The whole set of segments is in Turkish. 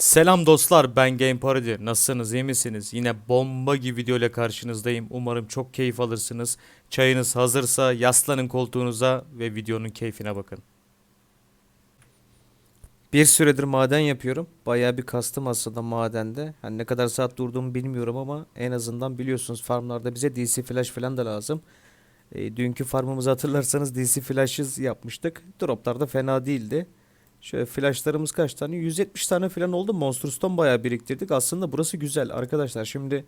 Selam dostlar ben Game Parody. Nasılsınız iyi misiniz? Yine bomba gibi video ile karşınızdayım. Umarım çok keyif alırsınız. Çayınız hazırsa yaslanın koltuğunuza ve videonun keyfine bakın. Bir süredir maden yapıyorum. Bayağı bir kastım aslında madende. Hani ne kadar saat durduğumu bilmiyorum ama en azından biliyorsunuz farmlarda bize DC flash falan da lazım. E, dünkü farmımızı hatırlarsanız DC flash'ız yapmıştık. Droplar da fena değildi. Şöyle flashlarımız kaç tane? 170 tane falan oldu. Monster Stone bayağı biriktirdik. Aslında burası güzel arkadaşlar. Şimdi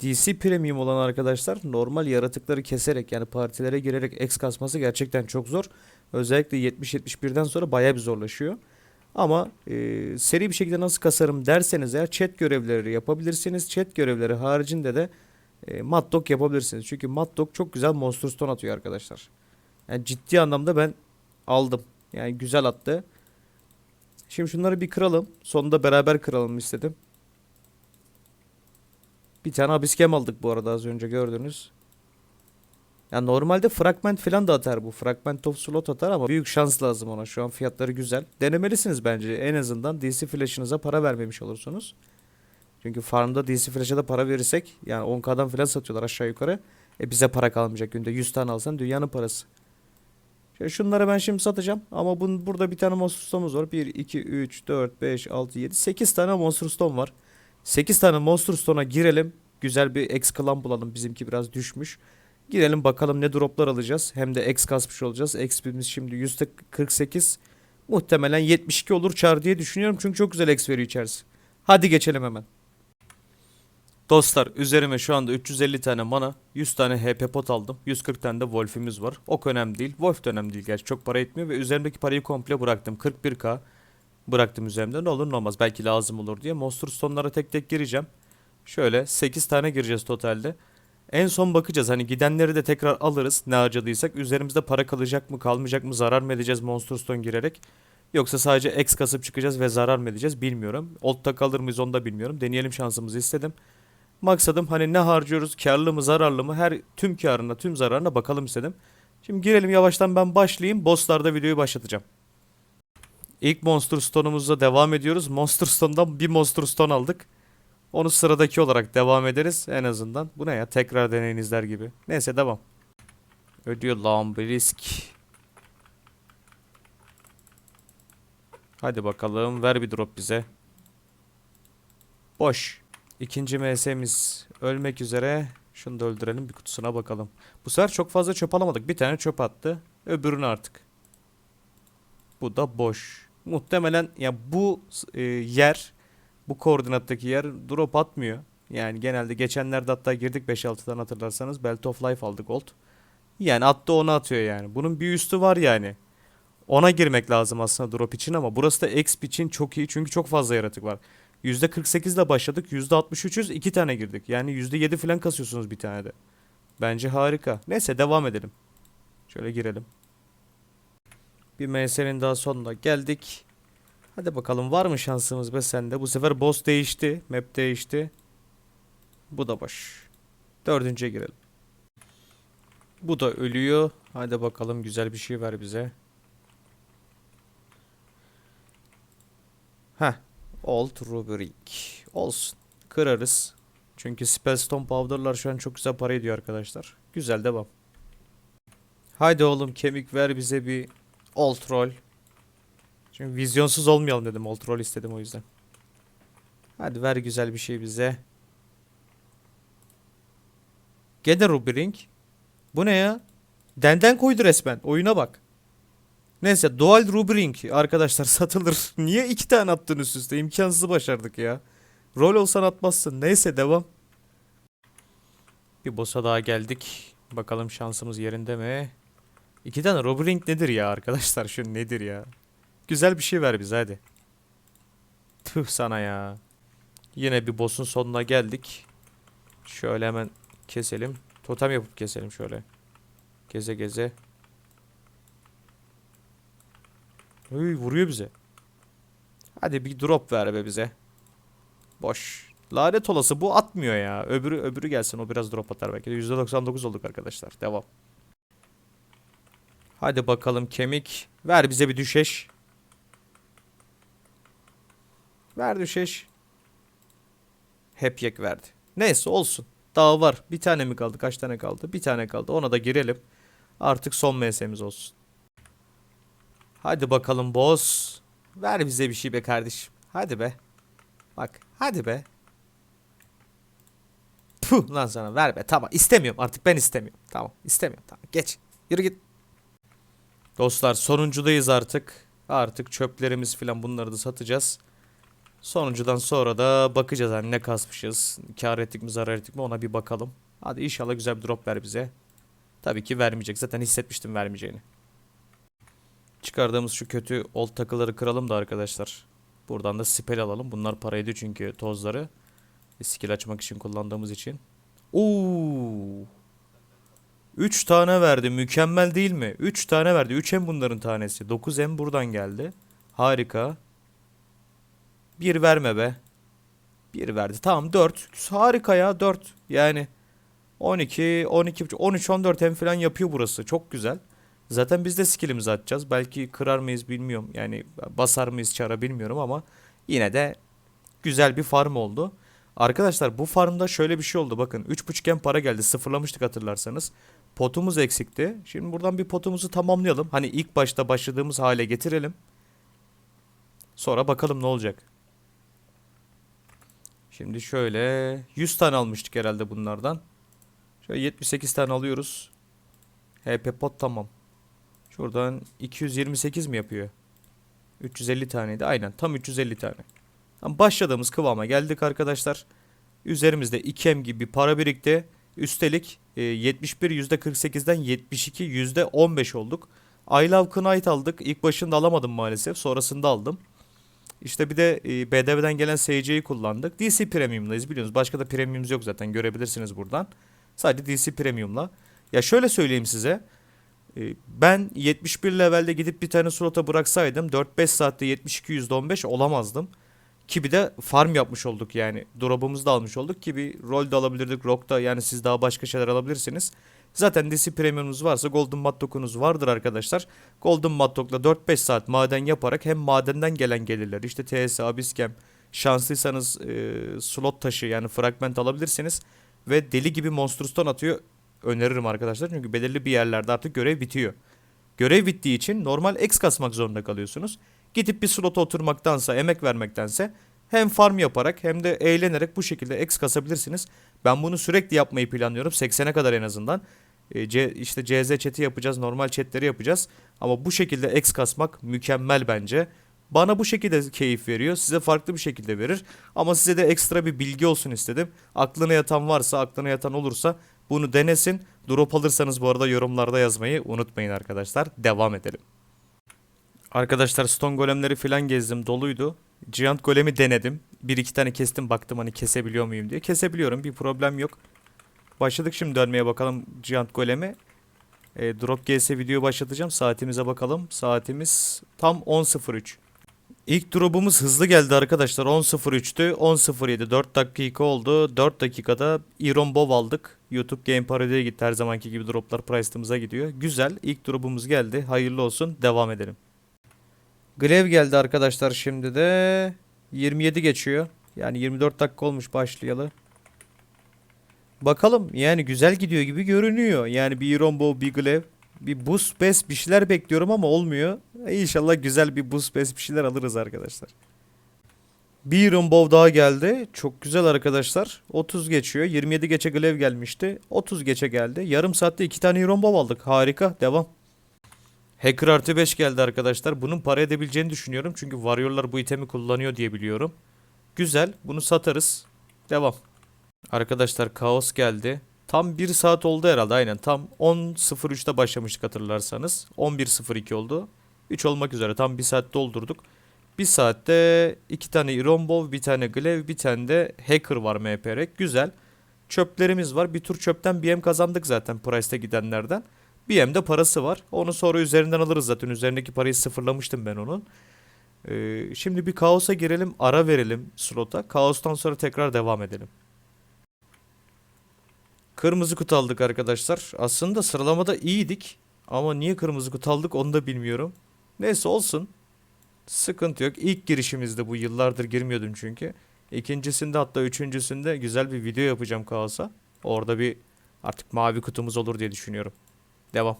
DC Premium olan arkadaşlar normal yaratıkları keserek yani partilere girerek X kasması gerçekten çok zor. Özellikle 70-71'den sonra bayağı bir zorlaşıyor. Ama e, seri bir şekilde nasıl kasarım derseniz eğer chat görevleri yapabilirsiniz. Chat görevleri haricinde de e, Matlock yapabilirsiniz. Çünkü Matlock çok güzel Monster Stone atıyor arkadaşlar. Yani ciddi anlamda ben aldım. Yani güzel attı. Şimdi şunları bir kıralım. Sonunda beraber kıralım istedim. Bir tane abiskem aldık bu arada az önce gördünüz. Ya normalde fragment falan da atar bu. Fragment of slot atar ama büyük şans lazım ona. Şu an fiyatları güzel. Denemelisiniz bence. En azından DC flash'ınıza para vermemiş olursunuz. Çünkü farmda DC flash'a da para verirsek yani 10k'dan falan satıyorlar aşağı yukarı. E bize para kalmayacak günde 100 tane alsan dünyanın parası. Şunları ben şimdi satacağım ama bunun burada bir tane Monster Stone'umuz var. 1, 2, 3, 4, 5, 6, 7, 8 tane Monster Stone var. 8 tane Monster Stone'a girelim. Güzel bir X klan bulalım. Bizimki biraz düşmüş. Girelim bakalım ne droplar alacağız. Hem de X kasmış olacağız. XP'miz şimdi %48. Muhtemelen 72 olur çar diye düşünüyorum. Çünkü çok güzel X veriyor içerisi. Hadi geçelim hemen. Dostlar üzerime şu anda 350 tane mana, 100 tane HP pot aldım. 140 tane de Wolf'imiz var. Ok önemli değil. Wolf de önemli değil gerçi çok para etmiyor ve üzerimdeki parayı komple bıraktım. 41k bıraktım üzerimde. Ne olur ne olmaz belki lazım olur diye. Monster Stone'lara tek tek gireceğim. Şöyle 8 tane gireceğiz totalde. En son bakacağız hani gidenleri de tekrar alırız ne harcadıysak. Üzerimizde para kalacak mı kalmayacak mı zarar mı edeceğiz Monster Stone girerek. Yoksa sadece X kasıp çıkacağız ve zarar mı edeceğiz bilmiyorum. Old'da kalır mıyız onu da bilmiyorum. Deneyelim şansımızı istedim. Maksadım hani ne harcıyoruz, karlı mı, zararlı mı, her tüm karına, tüm zararına bakalım istedim. Şimdi girelim yavaştan ben başlayayım. Bosslarda videoyu başlatacağım. İlk Monster Stone'umuzla devam ediyoruz. Monster Stone'dan bir Monster Stone aldık. Onu sıradaki olarak devam ederiz en azından. Bu ne ya? Tekrar deneyin izler gibi. Neyse devam. Ödüyor lan bir risk. Hadi bakalım ver bir drop bize. Boş. İkinci MS'miz ölmek üzere. Şunu da öldürelim bir kutusuna bakalım. Bu sefer çok fazla çöp alamadık. Bir tane çöp attı. Öbürünü artık. Bu da boş. Muhtemelen ya bu e, yer bu koordinattaki yer drop atmıyor. Yani genelde geçenlerde hatta girdik 5-6'dan hatırlarsanız Belt of Life aldık gold. Yani attı onu atıyor yani. Bunun bir üstü var yani. Ona girmek lazım aslında drop için ama burası da exp için çok iyi çünkü çok fazla yaratık var. %48 ile başladık. %63'üz 2 tane girdik. Yani %7 falan kasıyorsunuz bir tane de. Bence harika. Neyse devam edelim. Şöyle girelim. Bir MS'nin daha sonuna geldik. Hadi bakalım var mı şansımız be sende? Bu sefer boss değişti. Map değişti. Bu da boş. Dördüncüye girelim. Bu da ölüyor. Hadi bakalım güzel bir şey ver bize. Heh. Old Rubric. Olsun. Kırarız. Çünkü Spellstone Powder'lar şu an çok güzel para ediyor arkadaşlar. Güzel devam. Haydi oğlum kemik ver bize bir Old Roll. Çünkü vizyonsuz olmayalım dedim. Old Roll istedim o yüzden. Hadi ver güzel bir şey bize. Gene Ruby Ring. Bu ne ya? Denden koydu resmen. Oyuna bak. Neyse Dual Ruby Ring arkadaşlar satılır. Niye iki tane attın üst üste? İmkansızı başardık ya. Rol olsan atmazsın. Neyse devam. Bir boss'a daha geldik. Bakalım şansımız yerinde mi? İki tane Ruby Ring nedir ya arkadaşlar? Şu nedir ya? Güzel bir şey ver bize hadi. Tüh sana ya. Yine bir boss'un sonuna geldik. Şöyle hemen keselim. Totem yapıp keselim şöyle. Geze geze. Uy, vuruyor bize. Hadi bir drop ver be bize. Boş. Lanet olası bu atmıyor ya. Öbürü öbürü gelsin o biraz drop atar belki de. %99 olduk arkadaşlar. Devam. Hadi bakalım kemik. Ver bize bir düşeş. Ver düşeş. Hep yek verdi. Neyse olsun. Daha var. Bir tane mi kaldı? Kaç tane kaldı? Bir tane kaldı. Ona da girelim. Artık son MS'miz olsun. Hadi bakalım boss. Ver bize bir şey be kardeşim. Hadi be. Bak hadi be. Puh lan sana ver be. Tamam istemiyorum artık ben istemiyorum. Tamam istemiyorum. Tamam geç. Yürü git. Dostlar sonuncudayız artık. Artık çöplerimiz falan bunları da satacağız. Sonuncudan sonra da bakacağız hani ne kasmışız. Kar ettik mi zarar ettik mi ona bir bakalım. Hadi inşallah güzel bir drop ver bize. Tabii ki vermeyecek. Zaten hissetmiştim vermeyeceğini. Çıkardığımız şu kötü old takıları kıralım da arkadaşlar. Buradan da spell alalım. Bunlar para ediyor çünkü tozları. Skill açmak için kullandığımız için. Oo. 3 tane verdi. Mükemmel değil mi? 3 tane verdi. 3M bunların tanesi. 9M buradan geldi. Harika. Bir verme be. Bir verdi. Tamam 4. Harika ya 4. Yani 12, 12, 13, 14 hem falan yapıyor burası. Çok güzel. Zaten biz de skillimizi atacağız. Belki kırar mıyız bilmiyorum. Yani basar mıyız çara bilmiyorum ama yine de güzel bir farm oldu. Arkadaşlar bu farmda şöyle bir şey oldu. Bakın 3.5 hem para geldi. Sıfırlamıştık hatırlarsanız. Potumuz eksikti. Şimdi buradan bir potumuzu tamamlayalım. Hani ilk başta başladığımız hale getirelim. Sonra bakalım ne olacak. Şimdi şöyle 100 tane almıştık herhalde bunlardan. Şöyle 78 tane alıyoruz. HP pot tamam. Şuradan 228 mi yapıyor? 350 taneydi. Aynen tam 350 tane. Tam başladığımız kıvama geldik arkadaşlar. Üzerimizde 2M gibi para birikti. Üstelik e, 71 %48'den 72 %15 olduk. I Love Knight aldık. İlk başında alamadım maalesef. Sonrasında aldım. İşte bir de e, BDV'den gelen SC'yi kullandık. DC Premium'dayız biliyorsunuz. Başka da premiumumuz yok zaten görebilirsiniz buradan. Sadece DC Premium'la. Ya şöyle söyleyeyim size. E, Ben 71 levelde gidip bir tane slota bıraksaydım 4-5 saatte 72 %15 olamazdım. Ki bir de farm yapmış olduk yani. Drop'umuzu da almış olduk ki bir rol de alabilirdik. Rock'ta yani siz daha başka şeyler alabilirsiniz. Zaten DC Premium'unuz varsa Golden Mattock'unuz vardır arkadaşlar. Golden Mattock'la 4-5 saat maden yaparak hem madenden gelen gelirler işte TS, Abiskem şanslıysanız e, slot taşı yani fragment alabilirsiniz. Ve deli gibi Monstrus'tan atıyor öneririm arkadaşlar. Çünkü belirli bir yerlerde artık görev bitiyor. Görev bittiği için normal X kasmak zorunda kalıyorsunuz. Gidip bir slota oturmaktansa, emek vermektense hem farm yaparak hem de eğlenerek bu şekilde X kasabilirsiniz. Ben bunu sürekli yapmayı planlıyorum. 80'e kadar en azından. E, C, işte CZ chat'i yapacağız, normal chat'leri yapacağız. Ama bu şekilde X kasmak mükemmel bence. Bana bu şekilde keyif veriyor. Size farklı bir şekilde verir. Ama size de ekstra bir bilgi olsun istedim. Aklına yatan varsa, aklına yatan olursa bunu denesin. Drop alırsanız bu arada yorumlarda yazmayı unutmayın arkadaşlar. Devam edelim. Arkadaşlar stone golemleri falan gezdim doluydu. Giant golemi denedim. Bir iki tane kestim baktım hani kesebiliyor muyum diye. Kesebiliyorum bir problem yok. Başladık şimdi dönmeye bakalım Giant golemi. E, drop GS video başlatacağım. Saatimize bakalım. Saatimiz tam 10.03. İlk drop'umuz hızlı geldi arkadaşlar. 10.03'tü. 10.07 4 dakika oldu. 4 dakikada Iron Bow aldık. YouTube Game Parody'ye gitti. Her zamanki gibi droplar price'ımıza gidiyor. Güzel. İlk drop'umuz geldi. Hayırlı olsun. Devam edelim. Grev geldi arkadaşlar şimdi de. 27 geçiyor. Yani 24 dakika olmuş başlayalı. Bakalım yani güzel gidiyor gibi görünüyor. Yani bir Iron Bow, bir Grev. Bir boost best bir şeyler bekliyorum ama olmuyor. İnşallah güzel bir boost best bir şeyler alırız arkadaşlar. Bir Bow daha geldi. Çok güzel arkadaşlar. 30 geçiyor. 27 geçe Grev gelmişti. 30 geçe geldi. Yarım saatte 2 tane Bow aldık. Harika. Devam. Hacker artı 5 geldi arkadaşlar. Bunun para edebileceğini düşünüyorum. Çünkü Warrior'lar bu itemi kullanıyor diye biliyorum. Güzel. Bunu satarız. Devam. Arkadaşlar kaos geldi. Tam 1 saat oldu herhalde aynen. Tam 10.03'te başlamıştık hatırlarsanız. 11.02 oldu. 3 olmak üzere tam 1 saat doldurduk. 1 saatte 2 tane Iron Bow, bir tane Glaive, bir tane de Hacker var MPR'ek. Güzel. Çöplerimiz var. Bir tur çöpten BM kazandık zaten Price'te gidenlerden. BM'de parası var. Onu sonra üzerinden alırız zaten. Üzerindeki parayı sıfırlamıştım ben onun. Ee, şimdi bir kaosa girelim. Ara verelim slota. Kaostan sonra tekrar devam edelim. Kırmızı kutu aldık arkadaşlar. Aslında sıralamada iyiydik. Ama niye kırmızı kutu aldık onu da bilmiyorum. Neyse olsun. Sıkıntı yok. İlk girişimizde bu yıllardır girmiyordum çünkü. İkincisinde hatta üçüncüsünde güzel bir video yapacağım kaosa. Orada bir artık mavi kutumuz olur diye düşünüyorum. Devam.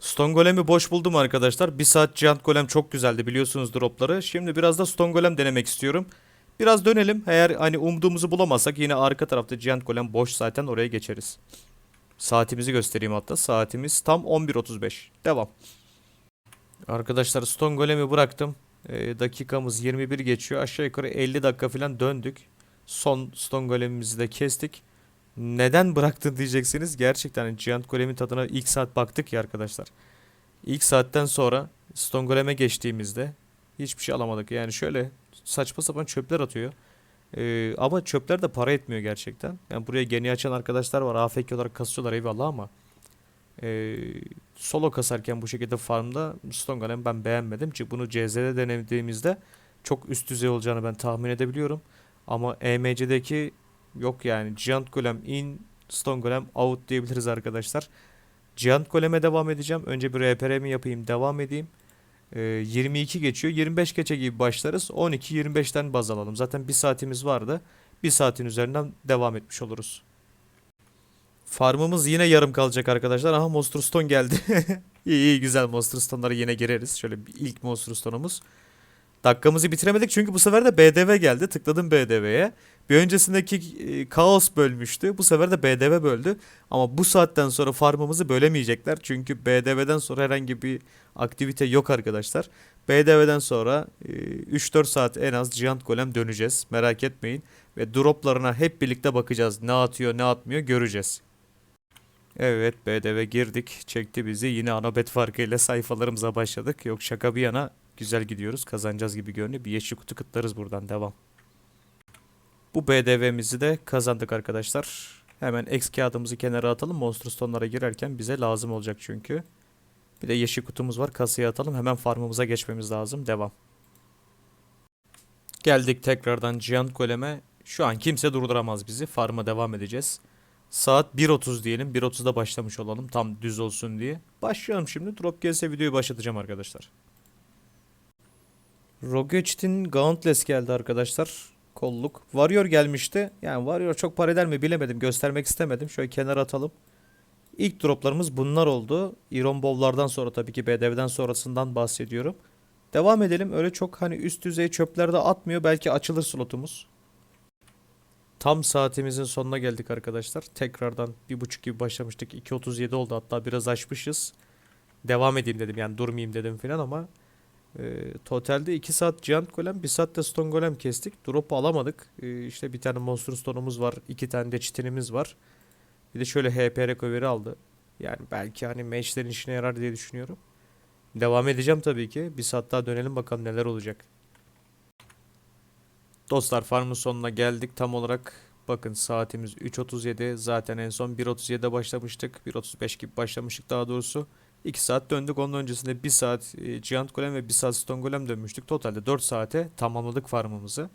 Stone Golem'i boş buldum arkadaşlar. Bir saat Giant Golem çok güzeldi biliyorsunuz dropları. Şimdi biraz da Stone Golem denemek istiyorum. Biraz dönelim. Eğer hani umduğumuzu bulamazsak yine arka tarafta Giant Golem boş zaten oraya geçeriz. Saatimizi göstereyim hatta. Saatimiz tam 11.35. Devam. Arkadaşlar Stone Golem'i bıraktım. Ee, dakikamız 21 geçiyor. Aşağı yukarı 50 dakika falan döndük. Son Stone Golem'imizi de kestik. Neden bıraktın diyeceksiniz. Gerçekten Giant Golem'in tadına ilk saat baktık ya arkadaşlar. İlk saatten sonra Stone Golem'e geçtiğimizde hiçbir şey alamadık. Yani şöyle saçma sapan çöpler atıyor. Ee, ama çöpler de para etmiyor gerçekten. Yani buraya geni açan arkadaşlar var. AFK olarak kasıyorlar eyvallah ama ee, solo kasarken bu şekilde farmda Stone Golem ben beğenmedim. Çünkü bunu CZ'de denediğimizde çok üst düzey olacağını ben tahmin edebiliyorum. Ama EMC'deki yok yani. Giant Golem in, Stone Golem out diyebiliriz arkadaşlar. Giant Golem'e devam edeceğim. Önce bir RPR mi yapayım devam edeyim. Ee, 22 geçiyor. 25 geçe gibi başlarız. 12-25'ten baz alalım. Zaten bir saatimiz vardı. Bir saatin üzerinden devam etmiş oluruz. Farmımız yine yarım kalacak arkadaşlar. Aha Monster Stone geldi. iyi iyi güzel Monster Stone'lara yine gireriz. Şöyle bir ilk Monster Stone'umuz. Dakikamızı bitiremedik çünkü bu sefer de BDV geldi. Tıkladım BDV'ye. Bir öncesindeki e, kaos bölmüştü. Bu sefer de BDV böldü. Ama bu saatten sonra farmımızı bölemeyecekler. Çünkü BDV'den sonra herhangi bir aktivite yok arkadaşlar. BDV'den sonra e, 3-4 saat en az Giant Golem döneceğiz. Merak etmeyin. Ve droplarına hep birlikte bakacağız. Ne atıyor ne atmıyor göreceğiz. Evet BDV girdik. Çekti bizi. Yine anabet farkıyla sayfalarımıza başladık. Yok şaka bir yana güzel gidiyoruz. Kazanacağız gibi görünüyor. Bir yeşil kutu kıtlarız buradan. Devam. Bu BDV'mizi de kazandık arkadaşlar. Hemen X kağıdımızı kenara atalım. Monster Stone'lara girerken bize lazım olacak çünkü. Bir de yeşil kutumuz var. Kasaya atalım. Hemen farmımıza geçmemiz lazım. Devam. Geldik tekrardan Giant Golem'e. Şu an kimse durduramaz bizi. Farm'a devam edeceğiz. Saat 1.30 diyelim. 1.30'da başlamış olalım. Tam düz olsun diye. Başlayalım şimdi. Drop gelse videoyu başlatacağım arkadaşlar. Roget'in Gauntless geldi arkadaşlar. Kolluk. Warrior gelmişti. Yani Warrior çok para eder mi bilemedim. Göstermek istemedim. Şöyle kenara atalım. İlk droplarımız bunlar oldu. Iron Bowl'lardan sonra tabii ki BDV'den sonrasından bahsediyorum. Devam edelim. Öyle çok hani üst düzey çöplerde atmıyor. Belki açılır slotumuz. Tam saatimizin sonuna geldik arkadaşlar. Tekrardan bir buçuk gibi başlamıştık. 2.37 oldu hatta biraz aşmışız. Devam edeyim dedim yani durmayayım dedim falan ama e, totalde 2 saat Giant Golem 1 saat de Stone Golem kestik. Drop'u alamadık. E, işte bir tane Monster Stone'umuz var. 2 tane de çitinimiz var. Bir de şöyle HP recovery aldı. Yani belki hani matchlerin işine yarar diye düşünüyorum. Devam edeceğim tabii ki. Bir saat daha dönelim bakalım neler olacak. Dostlar farmın sonuna geldik. Tam olarak bakın saatimiz 3.37. Zaten en son 1.37'de başlamıştık. 1.35 gibi başlamıştık daha doğrusu. 2 saat döndük. Onun öncesinde 1 saat e, Giant Golem ve 1 saat Stone Golem dönmüştük. Totalde 4 saate tamamladık farmımızı.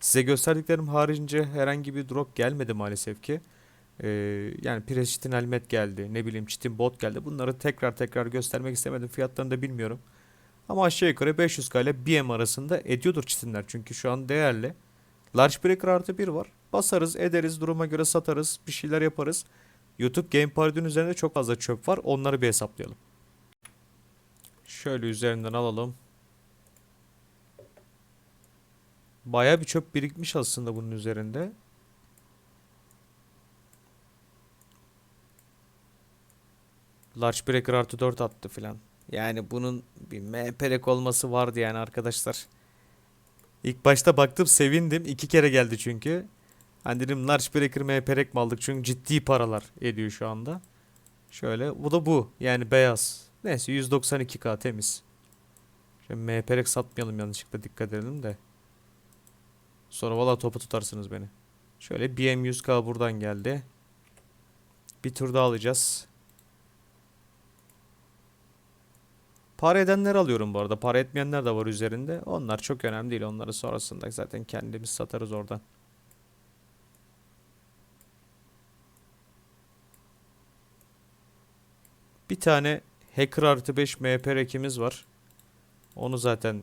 Size gösterdiklerim haricince herhangi bir drop gelmedi maalesef ki. Ee, yani Pires Helmet geldi. Ne bileyim Çitin Bot geldi. Bunları tekrar tekrar göstermek istemedim. Fiyatlarını da bilmiyorum. Ama aşağı yukarı 500k ile BM arasında ediyordur çitinler. Çünkü şu an değerli. Large Breaker artı 1 var. Basarız, ederiz, duruma göre satarız, bir şeyler yaparız. YouTube Game Paradigm üzerinde çok fazla çöp var. Onları bir hesaplayalım. Şöyle üzerinden alalım. Baya bir çöp birikmiş aslında bunun üzerinde. Large Breaker artı 4 attı filan. Yani bunun bir MPRek olması vardı yani arkadaşlar. İlk başta baktım sevindim. iki kere geldi çünkü. Hani dedim Large Breaker MPRek mi aldık? Çünkü ciddi paralar ediyor şu anda. Şöyle bu da bu. Yani beyaz. Neyse 192k temiz. Şöyle MPRek satmayalım yanlışlıkla dikkat edelim de. Sonra valla topu tutarsınız beni. Şöyle BM 100k buradan geldi. Bir tur daha alacağız. Para edenler alıyorum bu arada. Para etmeyenler de var üzerinde. Onlar çok önemli değil. Onları sonrasında zaten kendimiz satarız oradan. Bir tane Hacker artı 5 MP rekimiz var. Onu zaten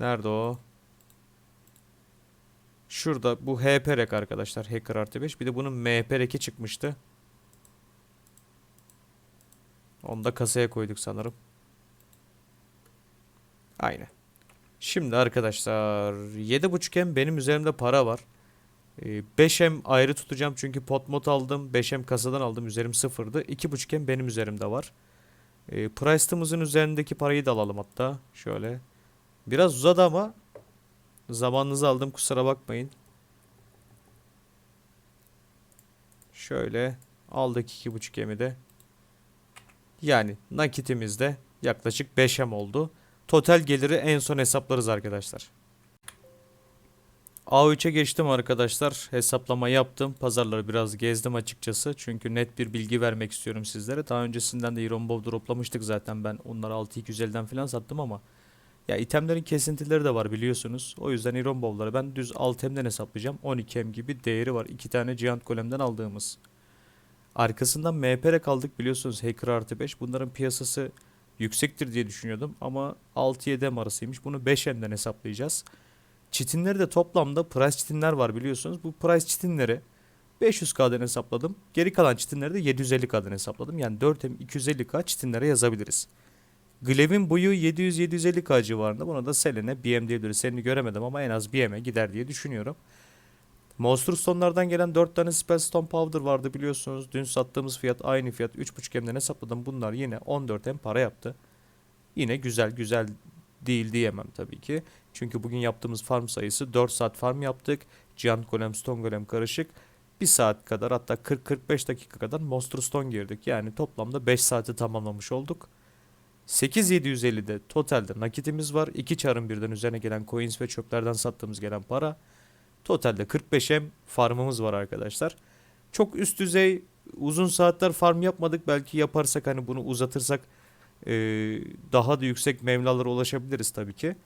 nerede o? Şurada bu HP rek arkadaşlar. Hacker artı 5. Bir de bunun MP reki çıkmıştı. Onu da kasaya koyduk sanırım. Aynen. Şimdi arkadaşlar 7.5M benim üzerimde para var. Ee, 5M ayrı tutacağım çünkü pot mod aldım. 5M kasadan aldım. Üzerim sıfırdı. 2.5M benim üzerimde var. Ee, Price'ımızın üzerindeki parayı da alalım hatta. Şöyle. Biraz uzadı ama zamanınızı aldım kusura bakmayın. Şöyle aldık 2.5M'i de. Yani nakitimizde yaklaşık 5M oldu. Total geliri en son hesaplarız arkadaşlar. A3'e geçtim arkadaşlar. Hesaplama yaptım. Pazarları biraz gezdim açıkçası. Çünkü net bir bilgi vermek istiyorum sizlere. Daha öncesinden de Iron Bow droplamıştık zaten. Ben onları 6250'den falan sattım ama ya itemlerin kesintileri de var biliyorsunuz. O yüzden Iron Bow'ları ben düz 6M'den hesaplayacağım. 12M gibi değeri var. 2 tane Giant Golem'den aldığımız. Arkasından MPR kaldık biliyorsunuz. Hacker artı 5. Bunların piyasası yüksektir diye düşünüyordum ama 6-7 arasıymış. Bunu 5M'den hesaplayacağız. Çitinleri de toplamda price çitinler var biliyorsunuz. Bu price çitinleri 500K'dan hesapladım. Geri kalan çitinleri de 750K'dan hesapladım. Yani 4M 250K çitinlere yazabiliriz. Glev'in boyu 700-750K civarında. Buna da Selen'e BM diyebiliriz. Selen'i göremedim ama en az BM'e gider diye düşünüyorum. Monster Stone'lardan gelen 4 tane Spell Stone Powder vardı biliyorsunuz. Dün sattığımız fiyat aynı fiyat 3.5M'den hesapladım. Bunlar yine 14M para yaptı. Yine güzel güzel değil diyemem tabii ki. Çünkü bugün yaptığımız farm sayısı 4 saat farm yaptık. Giant Golem, Stone Golem karışık. 1 saat kadar hatta 40-45 dakika kadar Monster Stone girdik. Yani toplamda 5 saati tamamlamış olduk. 8750'de totalde nakitimiz var. 2 çarın birden üzerine gelen coins ve çöplerden sattığımız gelen para. Totalde 45M farmımız var arkadaşlar. Çok üst düzey uzun saatler farm yapmadık. Belki yaparsak hani bunu uzatırsak e, daha da yüksek mevlalara ulaşabiliriz tabii ki.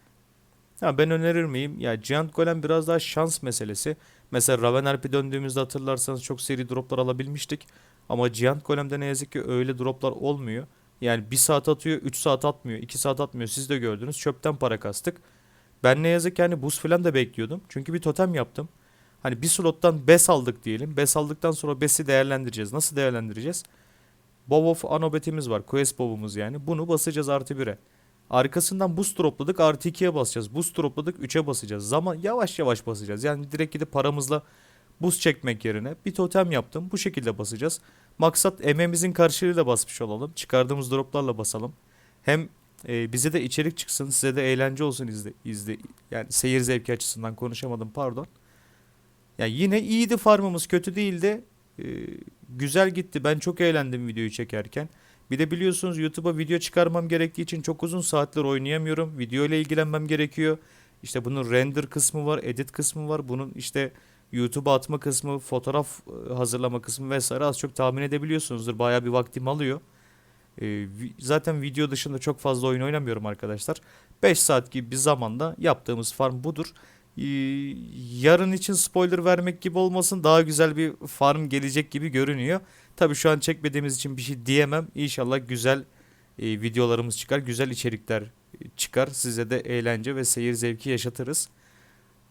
Ha, ben önerir miyim? Ya Giant Golem biraz daha şans meselesi. Mesela Raven RP döndüğümüzde hatırlarsanız çok seri droplar alabilmiştik. Ama Giant Golem'de ne yazık ki öyle droplar olmuyor. Yani 1 saat atıyor, 3 saat atmıyor, 2 saat atmıyor. Siz de gördünüz. Çöpten para kastık. Ben ne yazık ki hani boost falan da bekliyordum. Çünkü bir totem yaptım. Hani bir slottan bes aldık diyelim. Bes aldıktan sonra besi değerlendireceğiz. Nasıl değerlendireceğiz? Bow of Anobet'imiz var. Quest Bow'umuz yani. Bunu basacağız artı 1'e. Arkasından boost dropladık artı 2'ye basacağız. Boost dropladık 3'e basacağız. Zaman yavaş yavaş basacağız. Yani direkt gidip paramızla boost çekmek yerine bir totem yaptım. Bu şekilde basacağız. Maksat emeğimizin karşılığıyla basmış olalım. Çıkardığımız droplarla basalım. Hem e, bize de içerik çıksın, size de eğlence olsun izle, izle yani seyir zevki açısından konuşamadım pardon. Yani yine iyiydi farmımız, kötü değildi. E, güzel gitti. Ben çok eğlendim videoyu çekerken. Bir de biliyorsunuz YouTube'a video çıkarmam gerektiği için çok uzun saatler oynayamıyorum. Video ile ilgilenmem gerekiyor. İşte bunun render kısmı var, edit kısmı var. Bunun işte YouTube'a atma kısmı, fotoğraf e, hazırlama kısmı vesaire az çok tahmin edebiliyorsunuzdur. Bayağı bir vaktim alıyor. Vi- zaten video dışında çok fazla oyun oynamıyorum arkadaşlar. 5 saat gibi bir zamanda yaptığımız farm budur. Ee, yarın için spoiler vermek gibi olmasın daha güzel bir farm gelecek gibi görünüyor. Tabii şu an çekmediğimiz için bir şey diyemem. İnşallah güzel e, videolarımız çıkar, güzel içerikler e, çıkar. Size de eğlence ve seyir zevki yaşatırız.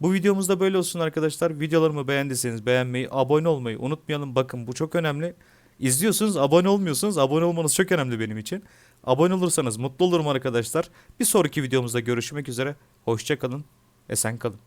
Bu videomuz da böyle olsun arkadaşlar. Videolarımı beğendiyseniz beğenmeyi, abone olmayı unutmayalım. Bakın bu çok önemli. İzliyorsunuz, abone olmuyorsunuz. Abone olmanız çok önemli benim için. Abone olursanız mutlu olurum arkadaşlar. Bir sonraki videomuzda görüşmek üzere. Hoşça kalın, esen kalın.